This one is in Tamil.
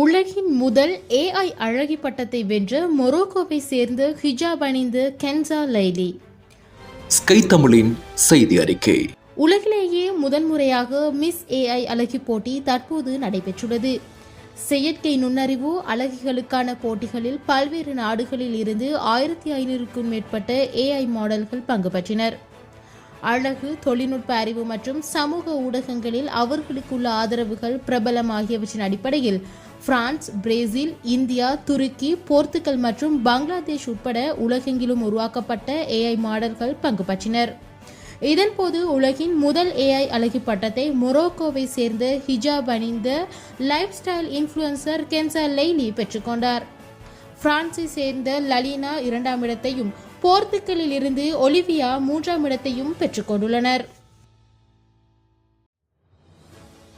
உலகின் முதல் ஏஐ அழகி பட்டத்தை வென்ற மொரோக்கோவை சேர்ந்த ஹிஜாப் அணிந்த கென்சா லைலி. ஸ்கை தமிழின் செய்தி அறிக்கை. உலகிலேயே முதன்முறையாக மிஸ் ஏஐ அழகி போட்டி தற்போது நடைபெற்றுள்ளது. செயற்கை நுண்ணறிவு அழகிகளுக்கான போட்டிகளில் பல்வேறு நாடுகளில் இருந்து ஆயிரத்தி ஐநூறுக்கும் மேற்பட்ட ஏஐ மாடல்கள் பங்கு பற்றினர். அழகு தொழில்நுட்ப அறிவு மற்றும் சமூக ஊடகங்களில் அவர்களுக்குள்ள ஆதரவுகள் பிரபலம் ஆகியவற்றின் அடிப்படையில் பிரான்ஸ் பிரேசில் இந்தியா துருக்கி போர்த்துகல் மற்றும் பங்களாதேஷ் உட்பட உலகெங்கிலும் உருவாக்கப்பட்ட ஏஐ மாடல்கள் பங்கு பற்றினர். இதன்போது உலகின் முதல் ஏஐ அழகி பட்டத்தை மொரோக்கோவை சேர்ந்த ஹிஜாப் அணிந்த life style influencer Kenza Layly பெற்றுக்கொண்டார் பிரான்ஸை சேர்ந்த லலினா இரண்டாம் இடத்தையும் போர்த்துக்கலில் இருந்து ஒலிவியா மூன்றாம் இடத்தையும் பெற்றுக்கொண்டுள்ளனர்